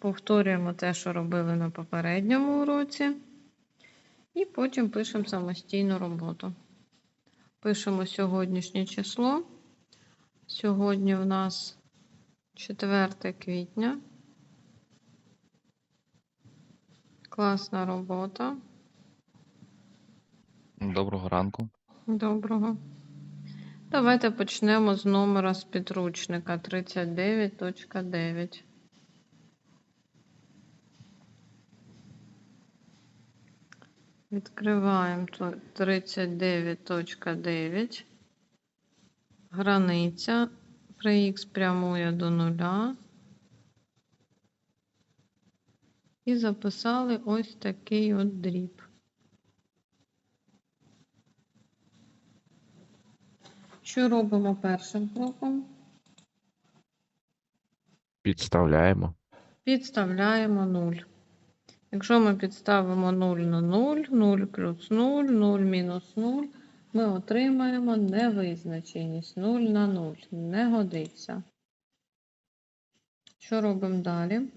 Повторюємо те, що робили на попередньому уроці. І потім пишемо самостійну роботу. Пишемо сьогоднішнє число. Сьогодні у нас 4 квітня. Класна робота. Доброго ранку. Доброго. Давайте почнемо з номера з підручника 39.9. Відкриваємо тут 39.9. Границя при х прямує до нуля. І записали ось такий от дріб. Що робимо першим кроком? Підставляємо. Підставляємо 0. Якщо ми підставимо 0 на 0, 0 плюс 0, 0 мінус 0, ми отримаємо невизначеність 0 на 0. Не годиться. Що робимо далі?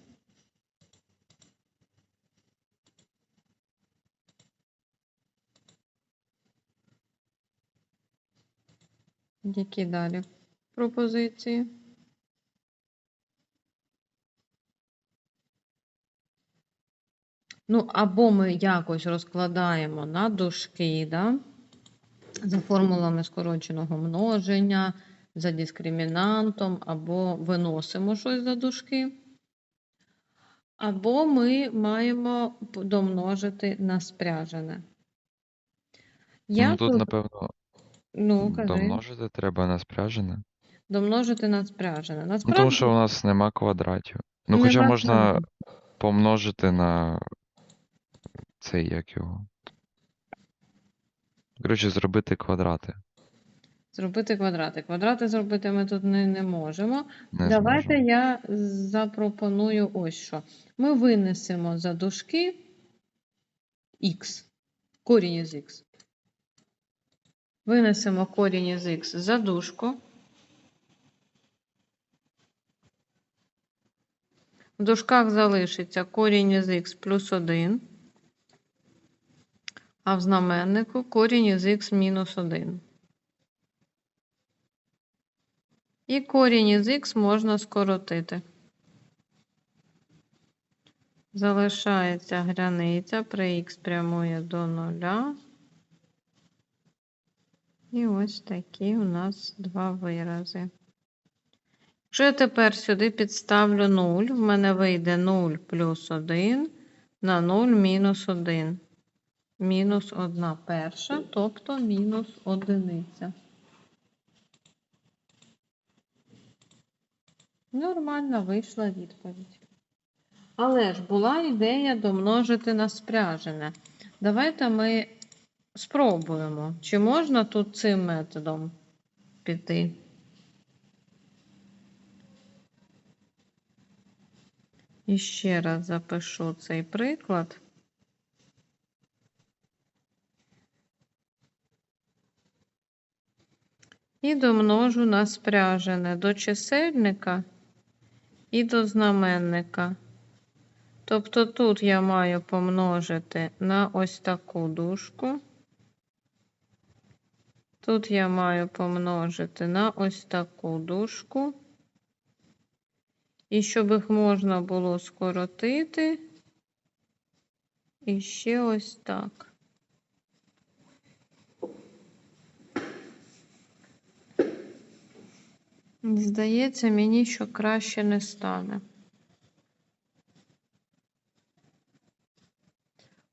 Які далі пропозиції? Ну, або ми якось розкладаємо на дужки, да? за формулами скороченого множення, за дискримінантом, або виносимо щось за дужки. Або ми маємо домножити на спряжене. Я ну, тут, тут, напевно, ну, кажи, домножити треба на спряжене. домножити на спряжене. Ну, тому що у нас нема квадратів. Ну, хоча можна помножити на цей, як його. Коротше, зробити квадрати. Зробити квадрати. Квадрати зробити ми тут не, не можемо. Не Давайте зможемо. я запропоную ось що. Ми винесемо за дужки х, корінь із х. Винесемо корінь із х за дужку. В дужках залишиться корінь із х плюс 1, а в знаменнику корінь із х мінус 1. І корінь із х можна скоротити. Залишається границя, при х прямує до нуля. І ось такі у нас два вирази. Якщо я тепер сюди підставлю 0, в мене вийде 0 плюс 1 на 0 мінус 1. Мінус 1 перша, тобто мінус одиниця. Нормально вийшла відповідь. Але ж була ідея домножити на спряжене. Давайте ми спробуємо, чи можна тут цим методом піти. І ще раз запишу цей приклад. І домножу на спряжене до чисельника і до знаменника. Тобто тут я маю помножити на ось таку дужку. Тут я маю помножити на ось таку дужку. І щоб їх можна було скоротити, і ще ось так. Здається, мені що краще не стане.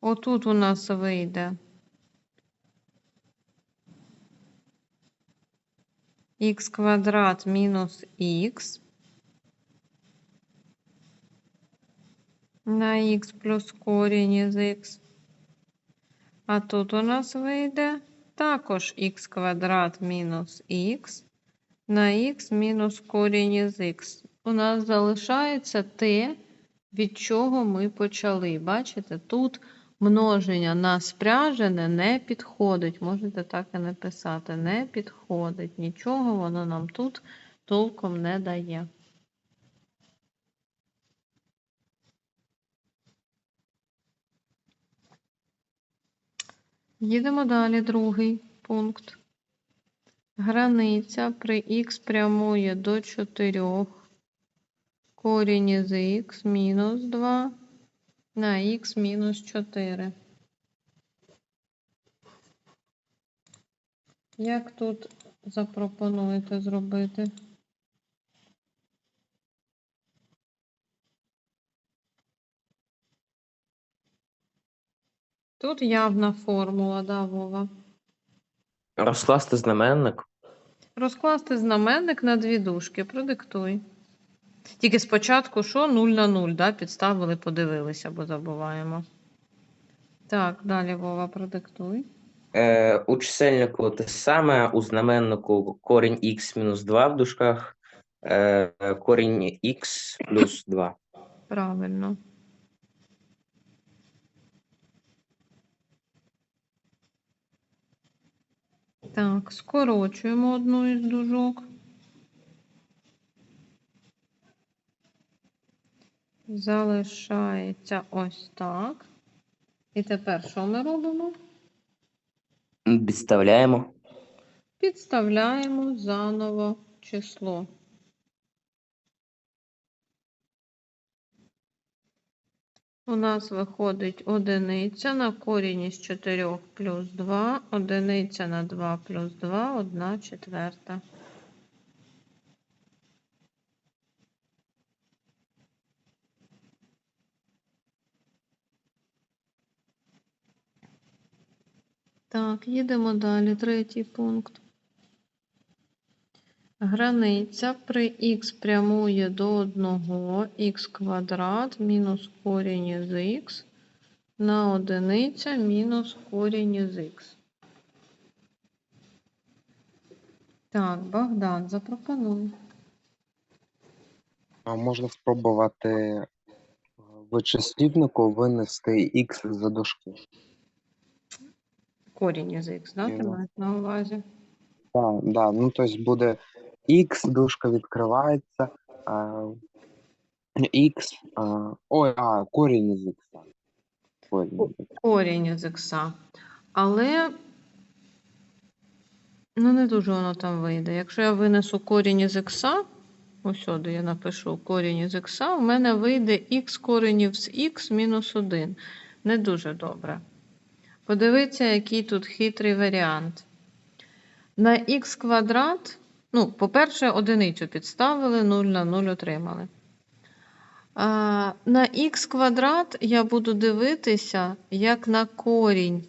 Отут у нас вийде х квадрат мінус х на х плюс корінь із х. А тут у нас вийде також х квадрат мінус х на х мінус корінь із х. У нас залишається те, від чого ми почали. Бачите, тут множення на спряжене не підходить. Можете так і написати: не підходить. Нічого воно нам тут толком не дає. Їдемо далі, другий пункт. Границя при х прямує до 4 корінь із х мінус 2 на х мінус 4. Як тут запропонуєте зробити? Тут явна формула, да, Вова. Розкласти знаменник. Розкласти знаменник на дві дужки. Продиктуй. Тільки спочатку що 0 на 0, да? підставили, подивилися, бо забуваємо. Так, далі Вова, продиктуй. Е, у чисельнику те саме, у знаменнику корінь х мінус 2 в дужках, е, корінь х плюс 2. Правильно. Так, скорочуємо одну із дужок. Залишається ось так. І тепер що ми робимо? Підставляємо. Підставляємо заново число. У нас виходить одиниця на корінь із 4 плюс 2, одиниця на 2 плюс 2, 1 четверта. Так, їдемо далі. Третій пункт. Границя при х прямує до 1, х квадрат мінус корінь із х на одиниця мінус корінь із х. Так, Богдан, запропонуй. А можна спробувати е, в числівнику винести х за дужки. Корінь із х, да, ти Ну. маєш на увазі? Так, да, ну тобто буде х, дужка відкривається, а, ой, а, корінь із х. Корінь із х. Але ну не дуже воно там вийде. Якщо я винесу корінь із х, ось сюди я напишу корінь із х, у мене вийде х коренів з х мінус 1. Не дуже добре. Подивіться, який тут хитрий варіант. На х квадрат, ну, по-перше, одиницю підставили, 0 на 0 отримали. А, на х квадрат я буду дивитися як на корінь.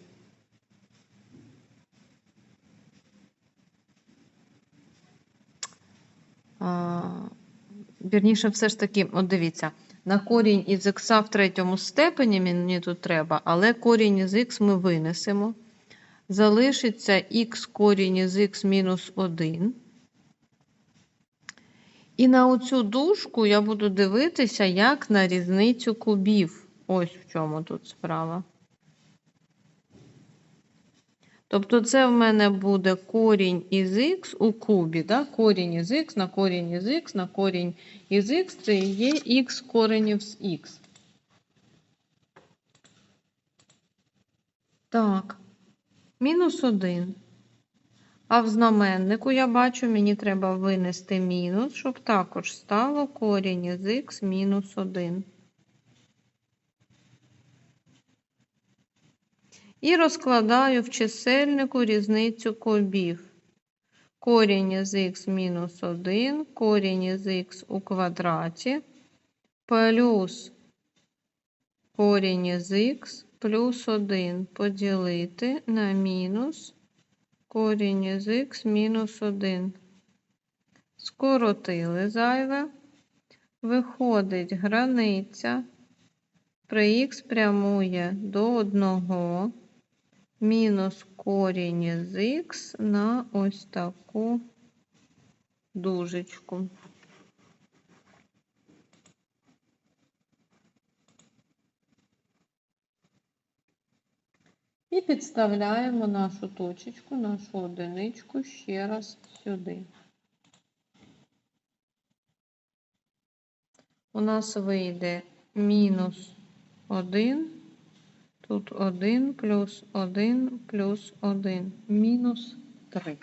Вірніше, все ж таки, от дивіться, на корінь із х в третьому степені мені тут треба, але корінь із х ми винесемо. Залишиться х корінь із х мінус 1. І на оцю дужку я буду дивитися як на різницю кубів. Ось в чому тут справа. Тобто це в мене буде корінь із х у кубі. Да? Корінь із х на корінь із х на корінь із х це є х коренів з х. Так, мінус 1. А в знаменнику я бачу, мені треба винести мінус, щоб також стало корінь із х мінус 1. І розкладаю в чисельнику різницю кубів. Корінь із х мінус 1, корінь із х у квадраті, плюс корінь із х плюс 1 поділити на мінус корінь із х мінус 1. Скоротили зайве. Виходить границя. При х прямує до 1 мінус корінь із х на ось таку дужечку. І підставляємо нашу точечку, нашу одиничку ще раз сюди. У нас вийде мінус 1, Тут 1 плюс 1 плюс 1 мінус 3.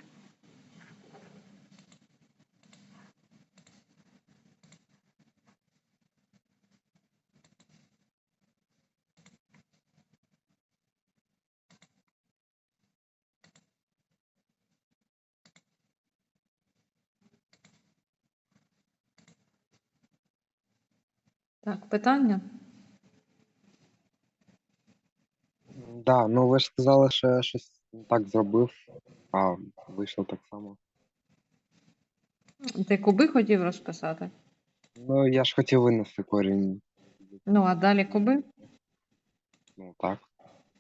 Так, питання? Да, ну ви ж сказали, що я щось не так зробив, а вийшло так само. Ти куби хотів розписати? Ну, я ж хотів винести корінь. Ну, а далі куби? Ну так.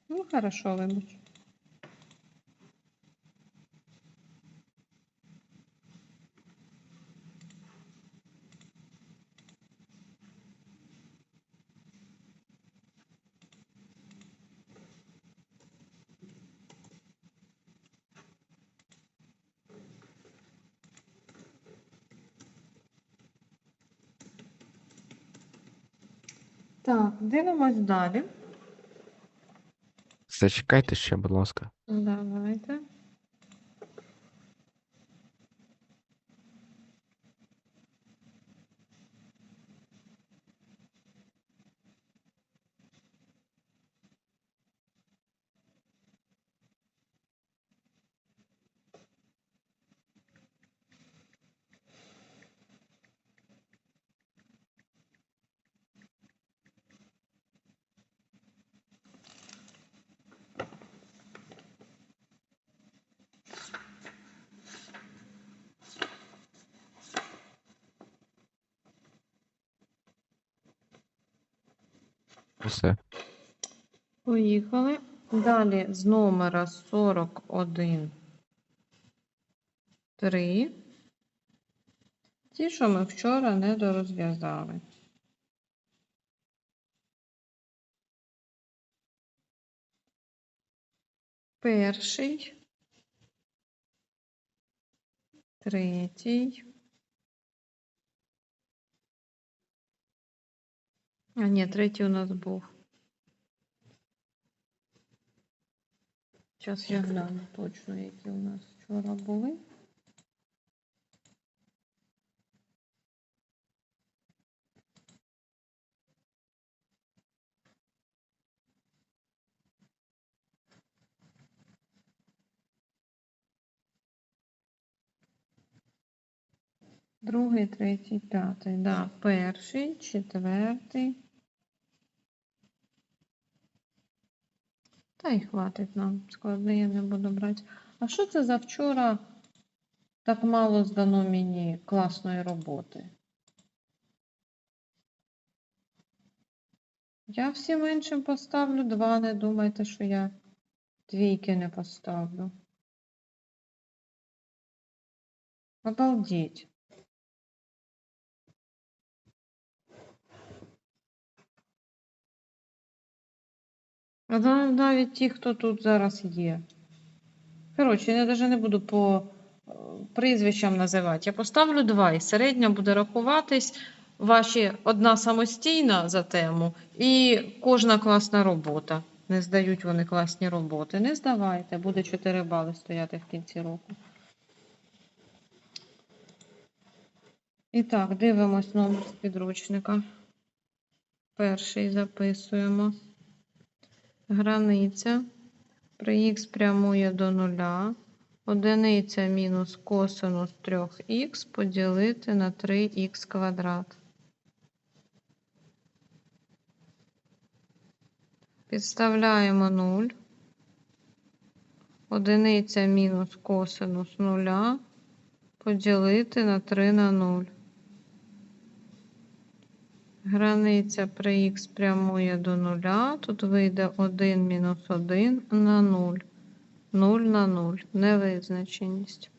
Ну, хорошо, вибач. Так, дивимось далі. Зачекайте ще, будь ласка. Давайте. Все. Поїхали. Далі з номера 41 3. Ті, що ми вчора не дорозв'язали. Перший. Третій. А, ні, третій у нас був. Зараз я гляну точно, які у нас вчора були. Другий, третій, п'ятий. Да, перший, четвертий. Та й хватить нам. Складний я не буду брати. А що це за вчора так мало здано мені класної роботи? Я всім іншим поставлю два, не думайте, що я двійки не поставлю. Обалдеть. Навіть ті, хто тут зараз є. Коротше, я навіть не буду по е, прізвищам називати. Я поставлю два, і середня буде рахуватись. Ваші одна самостійна за тему і кожна класна робота. Не здають вони класні роботи. Не здавайте, буде 4 бали стояти в кінці року. І так, дивимось номер з підручника. Перший записуємо. Границя при х прямує до нуля. Одиниця мінус косинус 3х поділити на 3х квадрат. Підставляємо 0. Одиниця мінус косинус нуля поділити на 3 на 0. Границя при х прямує до нуля. Тут вийде 1 мінус 1 на 0. 0 на 0. Невизначеність.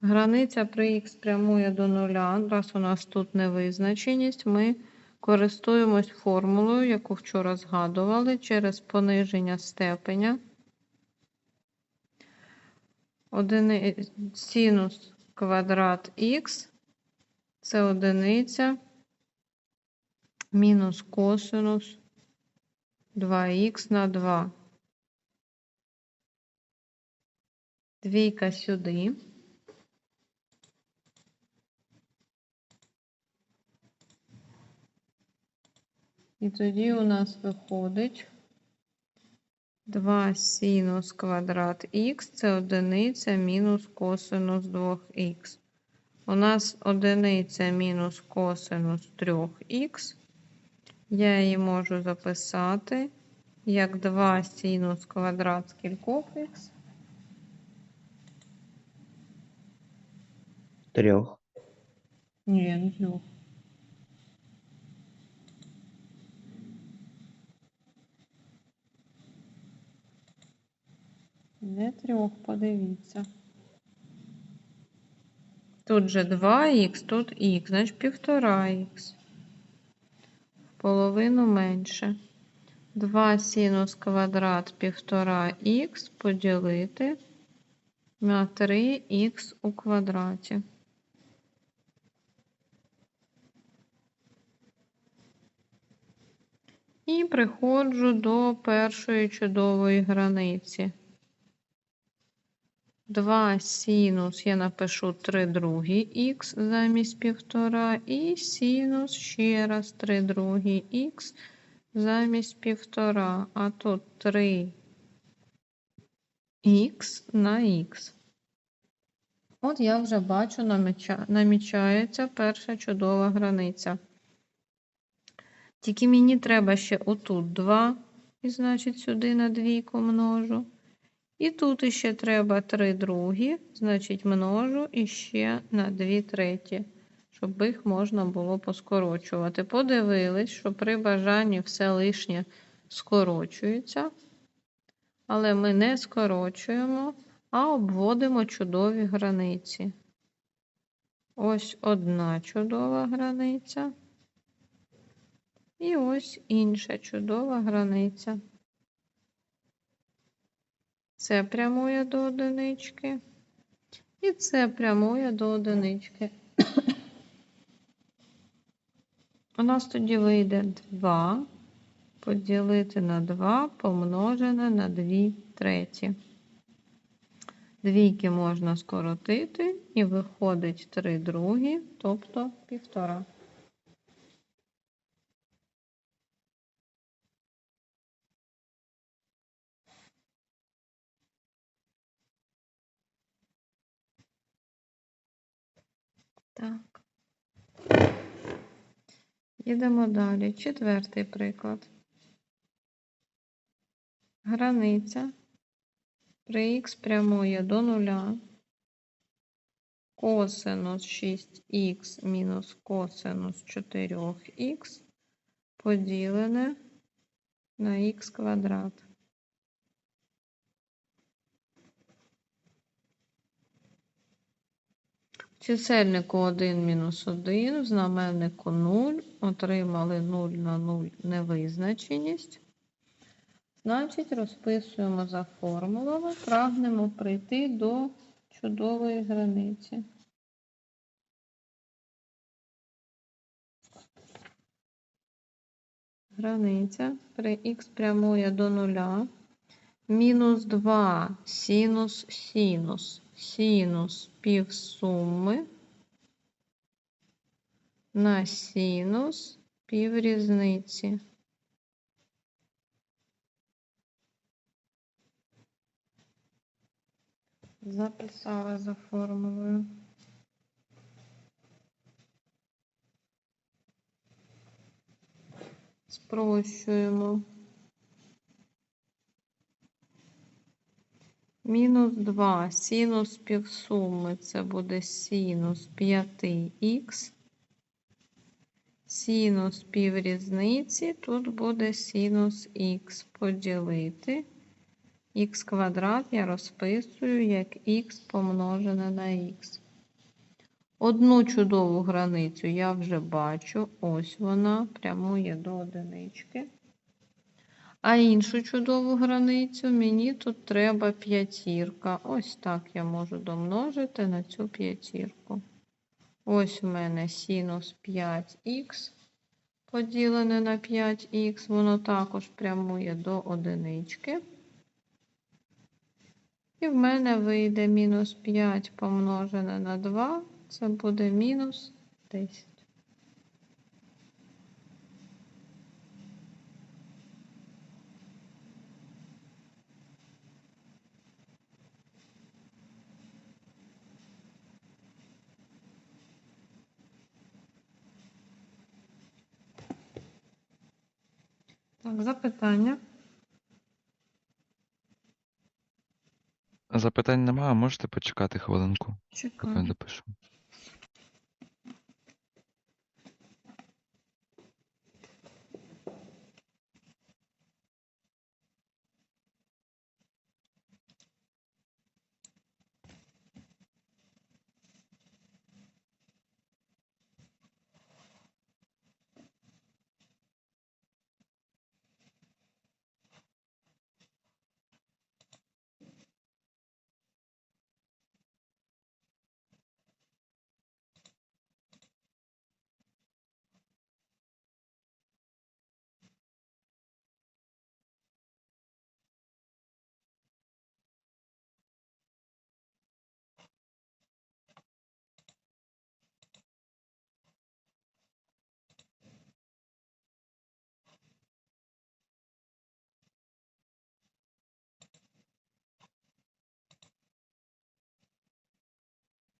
Границя при х прямує до нуля. Раз у нас тут невизначеність, ми користуємось формулою, яку вчора згадували, через пониження степеня. Одини... Синус квадрат х це одиниця мінус косинус 2х на 2. Двійка сюди. І тоді у нас виходить 2 синус квадрат х це одиниця мінус косинус 2х. У нас одиниця мінус косинус 3х. Я її можу записати як 2 синус квадрат скількох х. Трьох. Ні, не трьох. Не трьох, подивіться. Тут же 2х, тут х, значить 1,5х. В половину менше. 2 синус квадрат 1,5х поділити на 3х у квадраті. І приходжу до першої чудової границі. 2 синус я напишу 3 другі х замість 1,5 і синус ще раз 3 другі х замість 1,5, а тут 3 х на х. От я вже бачу, намічається перша чудова границя. Тільки мені треба ще отут 2, і значить сюди на двійку множу. І тут іще треба 3 другі, значить множу іще на 2 треті, щоб їх можна було поскорочувати. Подивились, що при бажанні все лишнє скорочується, але ми не скорочуємо, а обводимо чудові границі. Ось одна чудова границя. І ось інша чудова границя. Це прямує до одинички. І це прямує до одинички. У нас тоді вийде 2 поділити на 2 помножене на 2 треті. Двійки можна скоротити і виходить 3 другі, тобто півтора. Так. Їдемо далі. Четвертий приклад. Границя при х прямує до нуля. Косинус 6х мінус косинус 4х поділене на х квадрат. Чисельнику 1 мінус 1, в знаменнику 0, отримали 0 на 0 невизначеність. Значить, розписуємо за формулами, прагнемо прийти до чудової границі. Границя при х прямує до нуля. Мінус 2 синус синус. Синус півсуми на синус піврізниці. Записала за формулою. Спрощуємо. Мінус 2 синус півсуми це буде синус 5х. Синус піврізниці тут буде синус х поділити. х квадрат я розписую як х помножене на х. Одну чудову границю я вже бачу. Ось вона прямує до одинички. А іншу чудову границю мені тут треба п'ятірка. Ось так я можу домножити на цю п'ятірку. Ось у мене синус 5х поділене на 5х, воно також прямує до одинички. І в мене вийде мінус 5 помножене на 2, це буде мінус 10. Так, запитання. Запитань немає, можете почекати хвилинку, поки я Чекаю. допишу.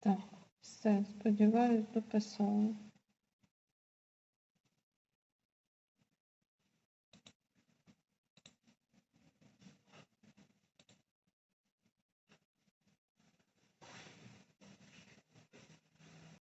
Так, все, сподіваюсь, дописала.